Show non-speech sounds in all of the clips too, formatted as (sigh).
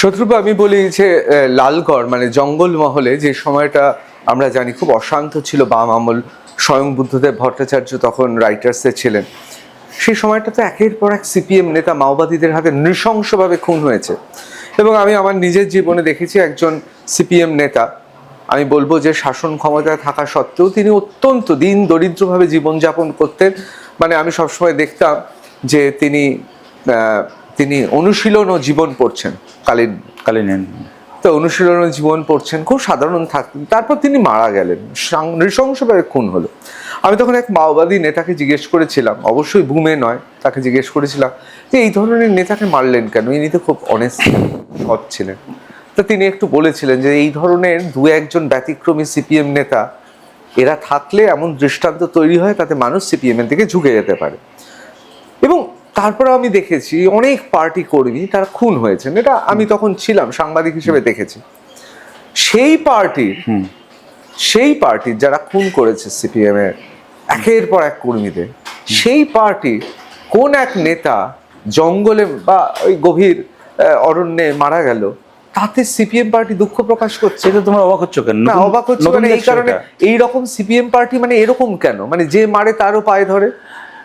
শত্রুপা, আমি বলি যে লালগড় মানে জঙ্গল মহলে যে সময়টা আমরা জানি খুব অশান্ত ছিল বাম আমল, স্বয়ং বুদ্ধদেব ভট্টাচার্য তখন রাইটার্সে ছিলেন। সেই সময়টা তো একের পর এক সিপিএম নেতা মাওবাদীদের হাতে নৃশংসভাবে খুন হয়েছে। এবং আমি আমার নিজের জীবনে দেখেছি একজন সিপিএম নেতা, আমি বলব যে শাসন ক্ষমতায় থাকা সত্ত্বেও তিনি অত্যন্ত দিন দরিদ্রভাবে জীবনযাপন করতেন। মানে আমি সবসময় দেখতাম যে তিনি তিনি অনুশীলন ও জীবন পড়ছেন। কালীন কালিনেন। তো অনুশীলন ও জীবন পড়ছেন খুব সাধারণ থাকতেন তারপর তিনি মারা গেলেন। নৃশংসভাবে খুন হলো। আমি তখন এক মাওবাদী নেতাকে জিজ্ঞেস করেছিলাম অবশ্যই বুমে নয় তাকে জিজ্ঞেস করেছিলাম যে এই ধরনের নেতাকে মারলেন কেন? ইনি তো খুব অনেস্ট সৎ ছিলেন। তো তিনি একটু বলেছিলেন যে এই ধরনের দু একজন ব্যতিক্রমী সিপিএম নেতা এরা থাকলে এমন দৃষ্টান্ত তৈরি হয় তাতে মানুষ সিপিএম এর দিকে ঝুঁকে যেতে পারে। এবং তারপরে আমি দেখেছি অনেক পার্টি কর্মী তারা খুন হয়েছেন। এটা আমি তখন ছিলাম সাংবাদিক হিসেবে দেখেছি। সেই পার্টির সেই পার্টির যারা খুন করেছে সিপিএম এর একের পর এক কর্মীদের সেই পার্টির কোন এক নেতা জঙ্গলে বা ওই গভীর অরণ্যে মারা গেল তাতে সিপিএম পার্টি দুঃখ প্রকাশ করছে? সেটা তোমরা অবাক হচ্ছ কেন? না অবাক হচ্ছে মানে এই কারণে এটা? এই রকম সিপিএম পার্টি মানে এরকম কেন? মানে যে মারে তারও পায়ে ধরে?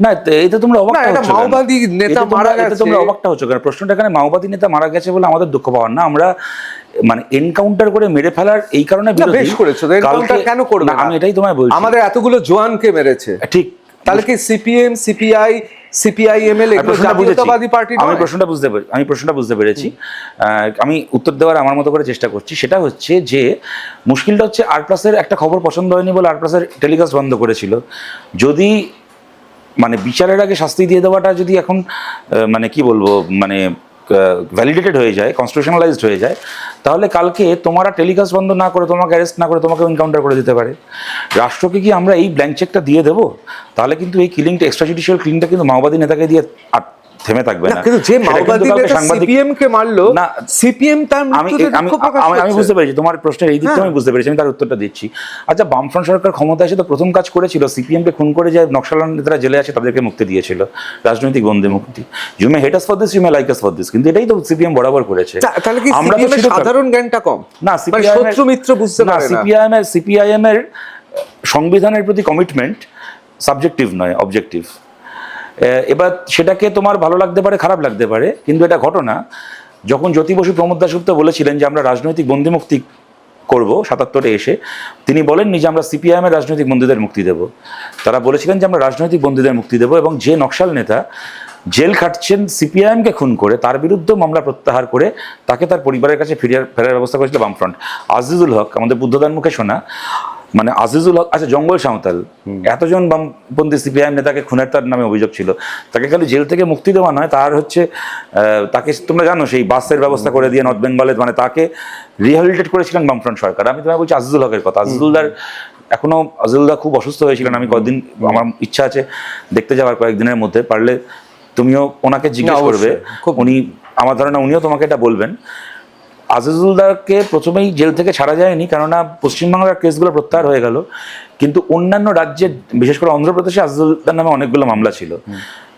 না এটা তোমরা অবাক এটা মাওবাদী নেতা মারা গেছে। তোমরা অবাকটা হচ্ছে কেন? প্রশ্নটা এখানে মাওবাদী নেতা মারা গেছে বলে আমাদের দুঃখ পাওয়ার না। আমরা মানে এনকাউন্টার করে মেরে ফেলার এই কারণে বেশ করেছ। কালকে- কেন করবে? আমি এটাই তোমায় বলছি। আমাদের এতগুলো জোয়ানকে মেরেছে। ঠিক। তাহলে কি সিপিএম সিপিআই এগুলো প্রশ্নটা জাতীয়তাবাদী পার্টি আমি প্রশ্নটা বুঝতে পেরে- আমি প্রশ্নটা বুঝতে পেরেছি। আমি উত্তর দেওয়ার আমার মতো করে চেষ্টা করছি। সেটা হচ্ছে যে মুশকিলটা হচ্ছে আর প্লাসের একটা খবর পছন্দ হয়নি বলে আর প্লাসের টেলিকাস্ট বন্ধ করেছিল। যদি মানে বিচারের আগে শাস্তি দিয়ে দেওয়াটা যদি এখন মানে কি বলব মানে ভ্যালিডেটেড হয়ে যায় কনস্টিটিউশনালাইজড হয়ে যায়, তাহলে কালকে তোমারা টেলিকাস্ট বন্ধ না করে, তোমাকে অ্যারেস্ট না করে তোমাকে এনকাউন্টার করে দিতে পারে। রাষ্ট্রকে কি আমরা এই ব্ল্যাঙ্ক চেকটা দিয়ে দেবো? তাহলে কিন্তু এই কিলিংটা এক্সট্রা জুডিশিয়াল কিলিংটা কিন্তু মাওবাদী নেতাকে দিয়ে থেমে থাকবে না কিন্তু যে মাওবাদী নেতা সিপিএম কে মারলো না, সিপিএম তার মৃত্যুতে আমি দুঃখ প্রকাশ আমি- আমি বুঝতে পেরেছি তোমার প্রশ্নের এই দিকটা হ্যাঁ। আমি বুঝতে পেরেছি আমি তার উত্তরটা দিচ্ছি। আচ্ছা বামফ্রন্ট সরকার ক্ষমতা এসে তো প্রথম কাজ করেছিল সিপিএম কে খুন করে যে নকশাল নেতারা জেলে আছে তাদেরকে মুক্তি দিয়েছিল রাজনৈতিক বন্দী মুক্তি। You may hate us for this you may like us for this কিন্তু এটাই তো সিপিএম বরাবর করেছে। তাহলে কি আমরা তো সিপিএম সাধারণ জ্ঞানটা কম? না মানে সিপিআইএম শত্রু মিত্র বুঝতে পারে না। সিপিআইএম এর সিপিআইএম এর সংবিধানের প্রতি কমিটমেন্ট সাবজেক্টিভ নয় অবজেক্টিভ এবার সেটাকে তোমার ভালো লাগতে পারে, খারাপ লাগতে পারে, কিন্তু এটা ঘটনা। যখন জ্যোতি বসু প্রমোদ দাসগুপ্ত বলেছিলেন যে আমরা রাজনৈতিক বন্দিমুক্তি করব, সাতাত্তরে এসে, তিনি বলেননি যে আমরা সিপিআইএমের রাজনৈতিক বন্দীদের মুক্তি দেব। তারা বলেছিলেন যে আমরা রাজনৈতিক বন্দীদের মুক্তি দেব এবং যে নকশাল নেতা জেল খাটছেন সিপিআইএমকে খুন করে, তার বিরুদ্ধে মামলা প্রত্যাহার করে তাকে তার পরিবারের কাছে ফিরিয়ে ফেরার ব্যবস্থা করেছিল বামফ্রন্ট। আজিজুল হক, আমাদের বুদ্ধদার মুখে শোনা মানে আজিজুল হক আচ্ছা জঙ্গল সাঁওতাল। এতজন বামপন্থী সিপিআইএম নেতাকে খুনের তার নামে অভিযোগ ছিল। তাকে খালি জেল থেকে মুক্তি দেওয়া নয় তার হচ্ছে তাকে তোমরা জানো সেই বাসের ব্যবস্থা করে দিয়ে নর্থ বেঙ্গলে মানে তাকে রিহ্যাবিলিটেট করেছিলেন বামফ্রন্ট সরকার। আমি তোমায় বলছি আজিজুল হকের কথা। আজিজুলদার এখনও আজিজুলদা খুব অসুস্থ হয়েছিলেন। আমি কয়েকদিন আমার ইচ্ছা আছে দেখতে যাওয়ার কয়েকদিনের মধ্যে। পারলে তুমিও ওনাকে জিজ্ঞেস করবে। খুব- উনি আমার ধারণা উনিও তোমাকে এটা বলবেন। আজিজুলদারকে প্রথমেই জেল থেকে ছাড়া যায়নি কেননা পশ্চিমবাংলার কেসগুলো প্রত্যাহার হয়ে গেল। কিন্তু অন্যান্য রাজ্যে বিশেষ করে অন্ধ্রপ্রদেশে আজিজুলদার নামে অনেকগুলো মামলা ছিল।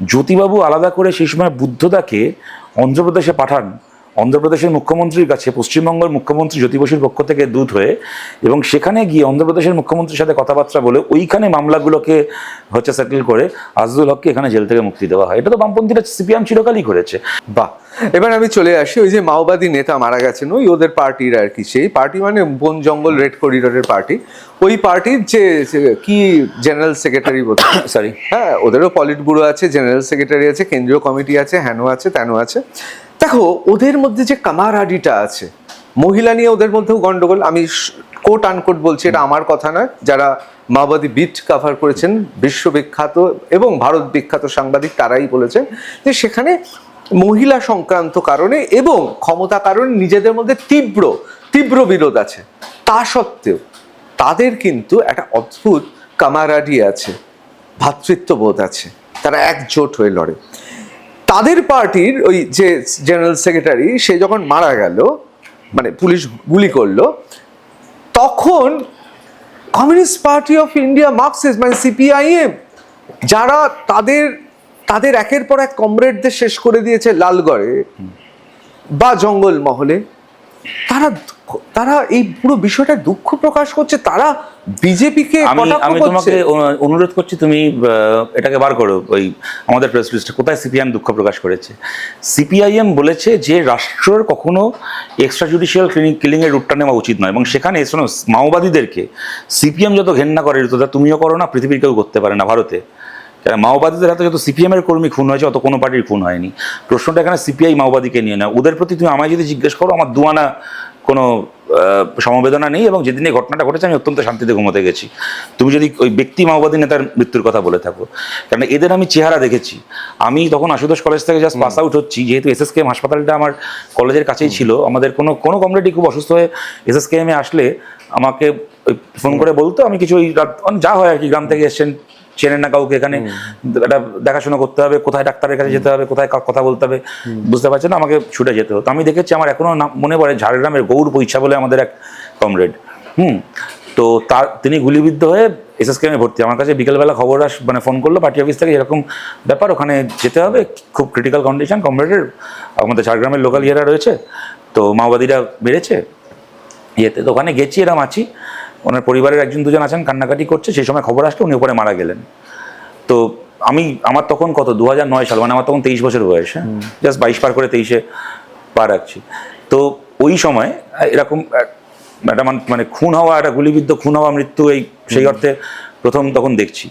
জ্যোতিবাবু আলাদা করে সেই সময় বুদ্ধদাকে অন্ধ্রপ্রদেশে পাঠান। অন্ধ্রপ্রদেশের মুখ্যমন্ত্রীর কাছে পশ্চিমবঙ্গের মুখ্যমন্ত্রী জ্যোতি বসুর পক্ষ থেকে দূত হয়ে এবং সেখানে গিয়ে অন্ধ্রপ্রদেশের মুখ্যমন্ত্রীর সাথে কথাবার্তা বলে ওইখানে মামলাগুলোকে হচ্ছে সেটেল করে আজিজুল হককে এখানে জেল থেকে মুক্তি দেওয়া হয়। এটা তো বামপন্থীরা সিপিএম চিরকালই করেছে। বাহ! এবার আমি চলে আসি ওই যে মাওবাদী নেতা মারা গেছেন ওই ওদের পার্টির আর কি সেই। পার্টি মানে বন জঙ্গল রেড করিডোরের পার্টি। ওই পার্টির যে কি জেনারেল সেক্রেটারি সরি (coughs) হ্যাঁ? ওদেরও পলিট ব্যুরো আছে জেনারেল সেক্রেটারি আছে কেন্দ্রীয় কমিটি আছে হ্যানো আছে ত্যানো আছে। দেখো, ওদের মধ্যে যে কামারাডিটা আছে, মহিলা নিয়ে ওদের মধ্যেও গন্ডগোল, আমি কোট আনকোট বলছি, এটা আমার কথা নয়, যারা মাওবাদী বিট কভার করেছেন, বিশ্ববিখ্যাত এবং ভারত বিখ্যাত সাংবাদিক, তারাই বলেছেন যে সেখানে মহিলা সংক্রান্ত কারণে এবং ক্ষমতা কারণে নিজেদের মধ্যে তীব্র তীব্র বিরোধ আছে। তা সত্ত্বেও তাদের কিন্তু একটা অদ্ভুত কামারাডি আছে ভ্রাতৃত্ববোধ আছে, তারা একজোট হয়ে লড়ে। তাদের পার্টির ওই যে জেনারেল সেক্রেটারি সে যখন মারা গেল মানে পুলিশ গুলি করল, তখন communist party of India marxist মানে সিপিআইএম যারা তাদের তাদের একের পর এক কমরেডদের শেষ করে দিয়েছে লালগড়ে বা জঙ্গল মহলে তারা তারা এই পুরো বিষয়টা দুঃখ প্রকাশ করছে তারা বিজেপিকে আমি আমি তোমাকে অনুরোধ করছি তুমি এটাকে বার করো ওই আমাদের প্রেস লিস্টে কোথায় সিপিআইএম দুঃখ প্রকাশ করেছে? সিপিআইএম বলেছে যে রাষ্ট্রের কখনো এক্সট্রা জুডিশিয়াল কিলিং এর রুটটা নেওয়া উচিত নয় এবং সেখানে শোনো মাওবাদীদেরকে সিপিএম যত ঘেন্না করে তুমিও করো না পৃথিবীর কেউ করতে পারে না ভারতে। কেন মাওবাদীদের হাতে যত সিপিএম এর কর্মী খুন হয়েছে, অত কোনো পার্টির খুন হয়নি। প্রশ্নটা এখানে সিপিআই মাওবাদীকে নিয়ে না ওদের প্রতি তুমি আমায় যদি জিজ্ঞেস করো, আমার দুয়ানা কোনো সমবেদনা নেই এবং যেদিন এই ঘটনাটা ঘটেছে, আমি অত্যন্ত শান্তিতে ঘুমোতে গেছি। তুমি যদি ওই ব্যক্তি মাওবাদী নেতার মৃত্যুর কথা বলে থাকো। কারণ এদের আমি চেহারা দেখেছি। আমি তখন আশুতোষ কলেজ থেকে জাস্ট পাস আউট হচ্ছি, যেহেতু এসএসকেএম হাসপাতালটা আমার কলেজের কাছেই ছিল। আমাদের কোনো কোনো কমরেডি খুব অসুস্থ হয়ে এসএসকেএমে আসলে আমাকে ফোন করে বলতো, আমি কিছু ওই যা হয় আর কি, গ্রাম থেকে এসছেন চেনেন না কাউকে এখানে একটা দেখাশোনা করতে হবে কোথায় ডাক্তারের কাছে যেতে হবে কোথায় কথা বলতে হবে বুঝতে পারছেন? আমাকে ছুটে যেতে হতো। আমি দেখেছি আমার এখনও নাম মনে পড়ে ঝাড়গ্রামের গৌর পৈছা বলে আমাদের এক কমরেড। হুম। তো তার তিনি গুলিবিদ্ধ হয়ে এসএসকেএমে ভর্তি। আমার কাছে বিকেলবেলা খবর আস মানে ফোন করল পার্টি অফিস থেকে এরকম ব্যাপার ওখানে যেতে হবে। খুব ক্রিটিক্যাল কন্ডিশন কমরেডের আমাদের ঝাড়গ্রামের লোকাল ইয়েরা রয়েছে তো মাওবাদীরা বেড়েছে ইয়েতে তো ওখানে গেছি এরম আছি। ওনার পরিবারের একজন দুজন আছেন কান্নাকাটি করছে সেই সময় খবর আসলো উনি ওপরে মারা গেলেন। তো আমি আমার তখন কত দু নয় সাল মানে আমার তখন তেইশ বছর বয়স হ্যাঁ? জাস্ট বাইশ পার করে তেইশে পা রাখছি। তো ওই সময় এরকম একটা মানে খুন হওয়া একটা গুলিবিদ্ধ খুন হওয়া মৃত্যু এই সেই অর্থে প্রথম তখন দেখছি।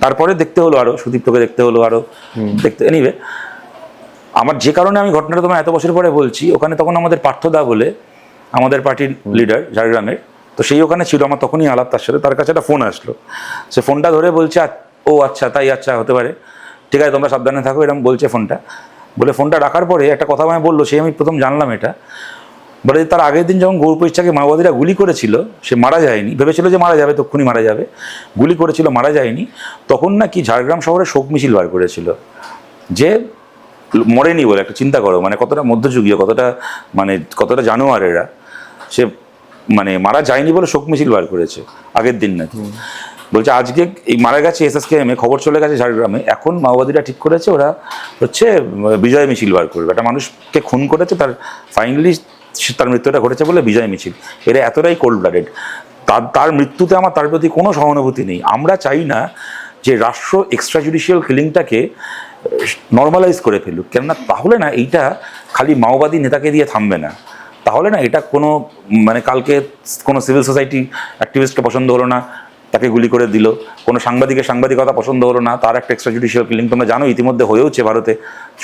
তারপরে দেখতে হলো আরও সুদীপ্তকে দেখতে হলো আরও দেখতে এনিওয়ে আমার যে কারণে আমি ঘটনাটা তোমার এত বছর পরে বলছি ওখানে তখন আমাদের পার্থদা বলে আমাদের পার্টির লিডার ঝাড়গ্রামের তো সেই ওখানে ছিল, আমার তখনই আলাপ, তার সাথে তার কাছে একটা ফোন আসলো। সে ফোনটা ধরে বলছে "আ- ও আচ্ছা তাই আচ্ছা হতে পারে। ঠিক আছে, তোমরা সাবধানে থাকো, এরকম বলছে ফোনটা বলে ফোনটা রাখার পরে একটা কথা আমায় বলল, সে আমি প্রথম জানলাম এটা। বলে তার আগের দিন যখন গৌরব ইচ্ছাকে মাওবাদীরা গুলি করেছিল, সে মারা যায়নি। ভেবেছিল যে মারা যাবে, তক্ষুনি মারা যাবে। গুলি করেছিল, মারা যায়নি। তখন নাকি ঝাড়গ্রাম শহরে শোক মিছিল বার করেছিল। যে মরেনি বলে একটা চিন্তা করো মানে কতটা মধ্যযুগীয়, কতটা মানে কতটা জানোয়ার এরা সে মানে মারা যায়নি বলে শোক মিছিল বার করেছে আগের দিন নাকি। বলছে আজকে এই মারা গেছে এসএসকেএমে খবর চলে গেছে ঝাড়গ্রামে। এখন মাওবাদীরা ঠিক করেছে ওরা হচ্ছে বিজয় মিছিল বার করবে। একটা মানুষকে খুন করেছে তার ফাইনালি তার মৃত্যুটা ঘটেছে বলে বিজয় মিছিল। এরা এতটাই কোল্ড ব্লাডেড তার তার মৃত্যুতে আমার তার প্রতি কোনো সহানুভূতি নেই। আমরা চাই না যে রাষ্ট্র এক্সট্রা জুডিশিয়াল কিলিংটাকে নর্মালাইজ করে ফেলুক। কেননা তাহলে না এইটা খালি মাওবাদী নেতাকে দিয়ে থামবে না। তাহলে না এটা কোনো মানে কালকে কোনো সিভিল সোসাইটি অ্যাক্টিভিস্টকে পছন্দ হলো না, তাকে গুলি করে দিল। কোনো সাংবাদিকের সাংবাদিকতা পছন্দ হলো না, তার একটা এক্সট্রা জুডিশিয়াল কিলিং তোমরা জানো, ইতিমধ্যে হয়েওছে ভারতে।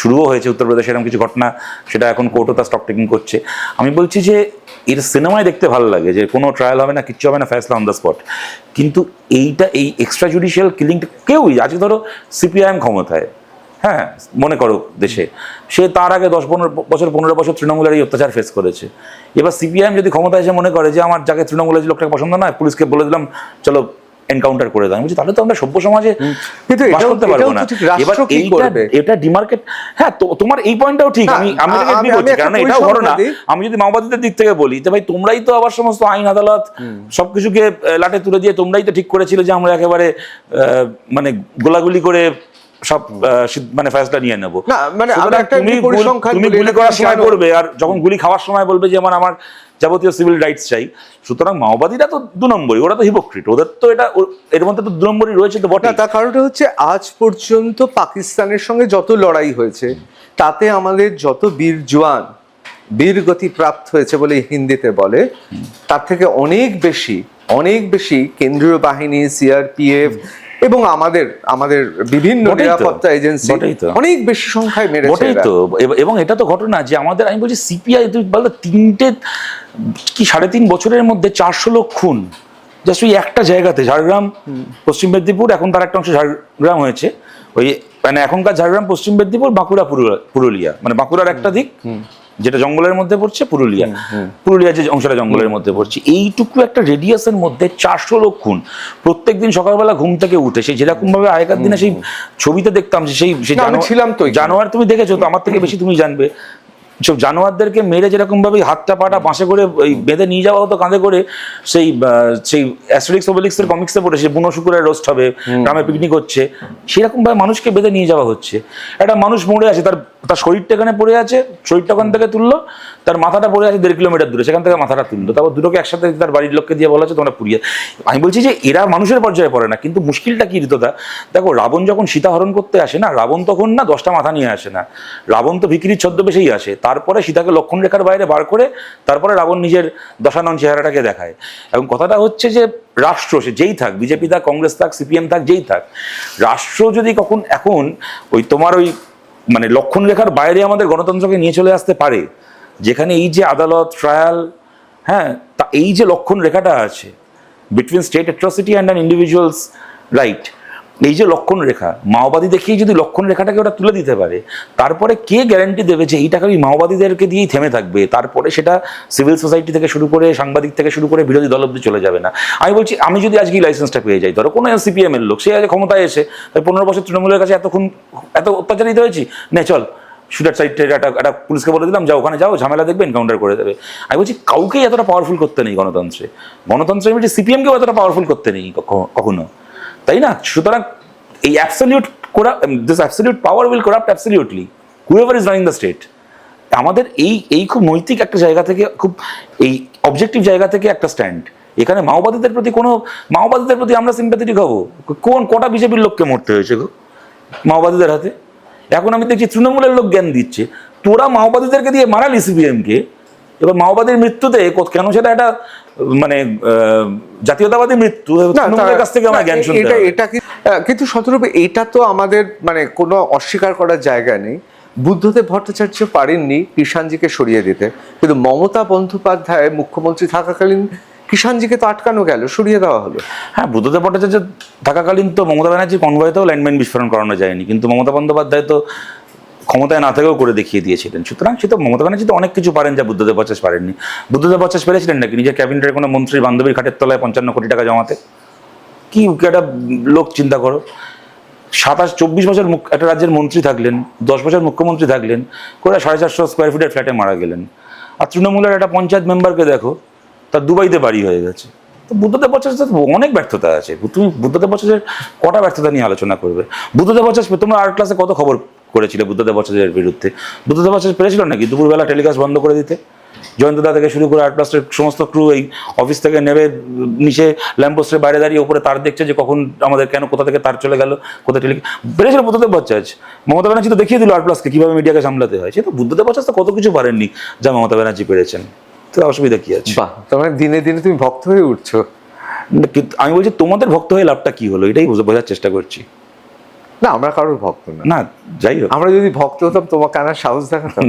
শুরুও হয়েছে উত্তরপ্রদেশে এরকম কিছু ঘটনা, সেটা এখন কোর্টও তার স্টক টেকিং করছে। আমি বলছি যে, এর সিনেমায় দেখতে ভালো লাগে যে কোনো ট্রায়াল হবে না, কিচ্ছু হবে না ফ্যাসলা অন দ্য স্পট কিন্তু এইটা, এই এক্সট্রা জুডিশিয়াল কিলিংটা কেউই আজকে ধরো সিপিআইএম ক্ষমতায় হ্যাঁ মনে করো দেশে। সে তার আগে দশ পনেরো বছর পনেরো বছর তৃণমূলের এই অত্যাচার ফেস করেছে। এবার সিপিআইএম যদি ক্ষমতা এসে মনে করে যে আমার যাকে তৃণমূলের যে লোকটাকে পছন্দ নয় পুলিশকে বলে দিলাম চলো এনকাউন্টার করে দেয় বলছি তাহলে তো আমরা সভ্য সমাজে বাস করতে পারব না। এবার এটা ডিমার্কেট হ্যাঁ তোমার এই পয়েন্টটাও ঠিক আমি আমি আমি করছি। কারণ এটাও ঘটনা। দিই। আমি যদি মাওবাদীদের দিক থেকে বলি যে ভাই তোমরাই তো আবার সমস্ত আইন আদালত সবকিছুকে লাটে তুলে দিয়ে তোমরাই তো ঠিক করেছিলে যে আমরা একেবারে আহ, মানে গোলাগুলি করে সব মানে ফেসলা নিয়ে নেব। না, মানে তুমি গুলি করার সময় করবে আর যখন গুলি খাওয়ার সময় বলবে যে আমার আমার যাবতীয় সিভিল রাইটস চাই। সুতরাং মাওবাদীরা তো দু নম্বরই ওরা তো হিপোক্রিট ওদের তো এটা এর মধ্যে তো দু নম্বরই রয়েছে তো বটে তার কারণটা হচ্ছে আজ পর্যন্ত পাকিস্তানের সঙ্গে যত লড়াই হয়েছে তাতে আমাদের যত বীর জওয়ান বীর গতি প্রাপ্ত হয়েছে বলে হিন্দিতে বলে তার থেকে অনেক বেশি অনেক বেশি কেন্দ্রীয় বাহিনী সিআরপিএফ এবং আমাদের আমাদের বিভিন্ন নিরাপত্তা এজেন্সি অনেক বেশি সংখ্যায় মেরেছে এরা। তো। এবং এটা তো ঘটনা যে আমাদের আমি বলছি সিপিআই তুমি বলতো তিনটে কি সাড়ে তিন বছরের মধ্যে চারশো লোক খুন। জাস্ট ওই একটা জায়গাতে ঝাড়গ্রাম পশ্চিম মেদিনীপুর এখন তার একটা অংশ ঝাড়গ্রাম হয়েছে। ওই মানে এখনকার ঝাড়গ্রাম পশ্চিম মেদিনীপুর বাঁকুড়া পুরুলিয়া মানে বাঁকুড়ার একটা দিক। যেটা জঙ্গলের মধ্যে পড়ছে পুরুলিয়া। পুরুলিয়া যে অংশটা জঙ্গলের মধ্যে পড়ছে এইটুকু একটা রেডিয়াসের মধ্যে চারশো লোক খুন। প্রত্যেক দিন সকালবেলা ঘুম থেকে উঠে সেই যেরকম ভাবে আগেকার দিনে সেই ছবিতে দেখতাম যে সেই ছিলাম তো জানোয়ার তুমি দেখেছ তো? আমার থেকে বেশি তুমি জানবে। সব জানোয়ারদেরকে মেরে যেরকম ভাবে হাতটা পাটা বাঁশে করে ওই বেঁধে নিয়ে যাওয়া হতো কাঁধে করে সেই সেই অ্যাস্ট্রিক্স ওবেলিক্স এর কমিক্সে পড়ে সেই বুনো শুকুরের রোস্ট হবে গ্রামে পিকনিক হচ্ছে। সেরকম ভাবে মানুষকে বেঁধে নিয়ে যাওয়া হচ্ছে। একটা মানুষ মরে আছে তার তার শরীরটা এখানে পড়ে আছে, শরীরটা ওখান থেকে তুললো, তার মাথাটা পড়ে আছে দেড় কিলোমিটার দূরে, সেখান থেকে মাথাটা তুললো। তারপর দুটোকে একসাথে তার বাড়ির লোককে দিয়ে বলা হচ্ছে, তোমরা পুড়িয়ে আমি বলছি যে, এরা মানুষের পর্যায়ে পড়ে না, কিন্তু মুশকিলটা কি ঋতদা? দেখো, রাবণ যখন সীতা হরণ করতে আসে না, রাবণ তখন না দশটা মাথা নিয়ে আসে না। রাবণ তো ভিকিরির ছদ্মবেশেই আসে। তারপরে সীতাকে লক্ষণ রেখার বাইরে বার করে, তারপরে রাবণ নিজের দশানন চেহারাটাকে দেখায়। এবং কথাটা হচ্ছে যে, রাষ্ট্র সে যেই থাক, বিজেপি থাক, কংগ্রেস থাক, সিপিএম থাক, যেই থাক, রাষ্ট্র যদি কখন এখন ওই তোমার ওই মানে লক্ষণ রেখার বাইরে আমাদের গণতন্ত্রকে নিয়ে চলে আসতে পারে। যেখানে এই যে আদালত ট্রায়াল হ্যাঁ তা এই যে লক্ষণ রেখাটা আছে between state atrocity and an individuals right এই যে লক্ষণ রেখা, মাওবাদী দেখিয়ে যদি লক্ষণ রেখাটাকে ওটা তুলে দিতে পারে, তারপরে কে গ্যারান্টি দেবে যে এইটাকে ওই মাওবাদীদেরকে দিয়েই থেমে থাকবে? তারপরে সেটা সিভিল সোসাইটি থেকে শুরু করে, সাংবাদিক থেকে শুরু করে বিরোধী দল অব্দি চলে যাবে না। আমি বলছি, আমি যদি আজকে লাইসেন্সটা পেয়ে যাই, ধরো কোনো সিপিএম এর লোক, সে আজ ক্ষমতায় এসে তাই পনেরো বছর তৃণমূলের কাছে এতক্ষণ এত অত্যাচারিত হয়েছি? নে, চল শুটার সাইডটা একটা একটা পুলিশকে বলে দিলাম, যাও, ওখানে যাও, ঝামেলা দেখবে এনকাউন্টার করে দেবে। আমি বলছি, কাউকেই এতটা পাওয়ারফুল করতে নেই গণতন্ত্রে। গণতন্ত্রে আমি সিপিএমকেও এতটা পাওয়ারফুল করতে নেই কখ- কখনো। তাই না? সুতরাং এই অ্যাবসলিউট করা this absolute power will corrupt absolutely whoever is running the state আমাদের এই এই খুব নৈতিক একটা জায়গা থেকে, খুব এই অবজেক্টিভ জায়গা থেকে একটা স্ট্যান্ড এখানে মাওবাদীদের প্রতি কোনো, মাওবাদীদের প্রতি আমরা সিম্প্যাথেটিক হব। কোন, কটা বিজেপির লোককে মরতে হয়েছে গো? মাওবাদীদের হাতে? এখন আমি দেখছি তৃণমূলের লোক জ্ঞান দিচ্ছে। তোরা মাওবাদীদেরকে দিয়ে মারালি সিপিএমকে এবার মাওবাদীর মৃত্যুতে কেন সেটা একটা মানে জাতীয়তাবাদী মৃত্যু? কাছ থেকে আমার জ্ঞান শুনতে এটা এটা কিন্তু সতরূপে এটা তো আমাদের মানে কোনো অস্বীকার করার জায়গা নেই। বুদ্ধদেব ভট্টাচার্য পারেননি কিষাণজিকে সরিয়ে দিতে। কিন্তু মমতা বন্দ্যোপাধ্যায় মুখ্যমন্ত্রী থাকাকালীন কিষাণজিকে তো আটকানো গেল সরিয়ে দেওয়া হলো। হ্যাঁ বুদ্ধদেব ভট্টাচার্য থাকাকালীন তো মমতা ব্যানার্জির কনভয়েতেও ল্যান্ডমাইন বিস্ফোরণ করানো যায়নি। কিন্তু মমতা বন্দ্যোপাধ্যায় তো ক্ষমতায় না থেকেও করে দেখিয়ে দিয়েছিলেন। সুতরাং সে তো মমতা ব্যানার্জি তো অনেক কিছু পারেন যা বুদ্ধদেব ভট্টাচার্য পারেননি। বুদ্ধদেব ভট্টাচার্য পেরেছিলেন নাকি? নিজের ক্যাবিনেটের কোনো মন্ত্রীর বান্ধবীর খাটের তলায় পঞ্চান্ন কোটি টাকা জমাতে? কি একটা লোক চিন্তা করো। সাতাশ, চব্বিশ বছর একটা রাজ্যের মন্ত্রী থাকলেন, দশ বছর মুখ্যমন্ত্রী থাকলেন, করে সাড়ে চারশো স্কোয়ার ফিটের ফ্ল্যাটে মারা গেলেন। আর তৃণমূলের একটা পঞ্চায়েত মেম্বারকে দেখো, তার দুবাইতে বাড়ি হয়ে গেছে। তো বুদ্ধদেব ভট্টাচার্য অনেক ব্যর্থতা আছে। তুমি বুদ্ধদেব ভট্টাচার্যের কটা ব্যর্থতা নিয়ে আলোচনা করবে? বুদ্ধদেব ভট্টাচার্য, তোমরা আর্ট ক্লাসে কত খবর করেছিলে বুদ্ধদেব ভট্টাচার্যের বিরুদ্ধে? বুদ্ধদেব ভট্টাচার্য পেরেছিল নাকি? দুপুরবেলা টেলিকাস্ট বন্ধ করে দিতে? জয়ন্তদা থেকে শুরু করে আর্ট প্লাস্টের সমস্ত ক্রু এই অফিস থেকে নেবে, নিচে ল্যাম্পোস্টের বাইরে দাঁড়িয়ে উপরে তার দেখছে যে কখন আমাদের কেন, কোথা থেকে তার চলে গেল, কোথা টেলি পেরেছিল বুদ্ধদেব ভট্টাচার্য। মমতা ব্যানার্জি তো দেখিয়ে দিল আর্ট প্লাসকে কীভাবে মিডিয়াকে সামলাতে হয়? সে তো বুদ্ধদেব ভট্টাচার্য কত কিছু পারেননি যা মমতা ব্যানার্জি পেরেছেন। তো অসুবিধা কি আছে? বাহ তোমার দিনে দিনে তুমি ভক্ত হয়ে উঠছো। কিন্তু আমি বলছি তোমাদের ভক্ত হয়ে লাভটা কি হলো? এটাই বুঝে বোঝার চেষ্টা করছি। না আমরা কারোর ভক্ত না। না যাই হোক। আমরা যদি ভক্ত হতাম তোমাকে আনার সাহস দেখাতাম।